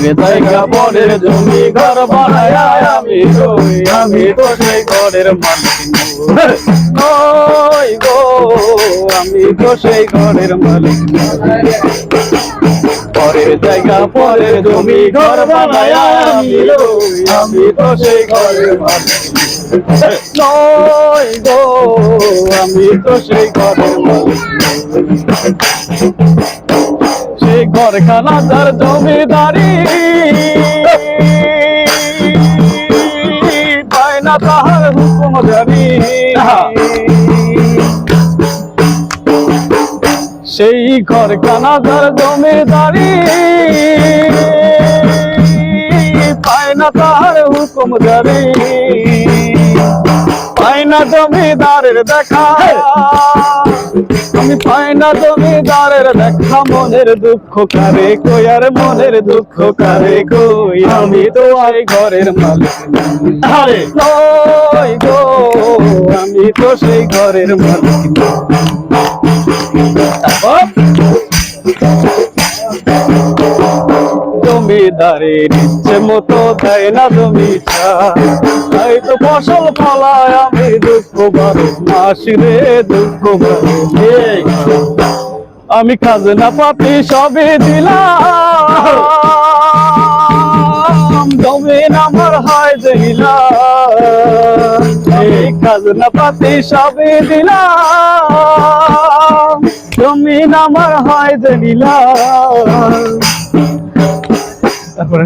পরের জায়গা পরের জমি ঘর বানায় আমি রই আমি তো সেই ঘরের মালিক নই গো আমি তো সেই ঘরের মালিক। পরের জায়গা পরের জমি ঘর বানায় আমি রই আমি তো সেই ঘরের মালিক আমি তো সেই ঘরের মালিক সেই ঘরখানা যার জমিদারি। পায় না তাহার হুকুম জানি। সেই ঘরখানা যার জমিদারি। পায় না তাহার হুকুম জানি। পায় না জমিদারের দেখা। আমি পাই না তুমি জমিদারের দেখা মনের দুঃখ কারে কই আর মনের দুঃখ কারে কই? আমি তো আই ঘরের মালিক। আরে। কই গো আমি তো সেই ঘরের মালিক। তারপর জমিদারের ইচ্ছে মতো দেয় না জমি তাই তো ফসল ফলায় আমি দুঃখ বারো মাস রে দুঃখ বারো আমি খাজনা পাতি সবে দিলাম জমিন আমার হয় দিলাম এই। খাজনা পাতি সবে দিলাম জমিন আমার হয় দিলাম তারপরে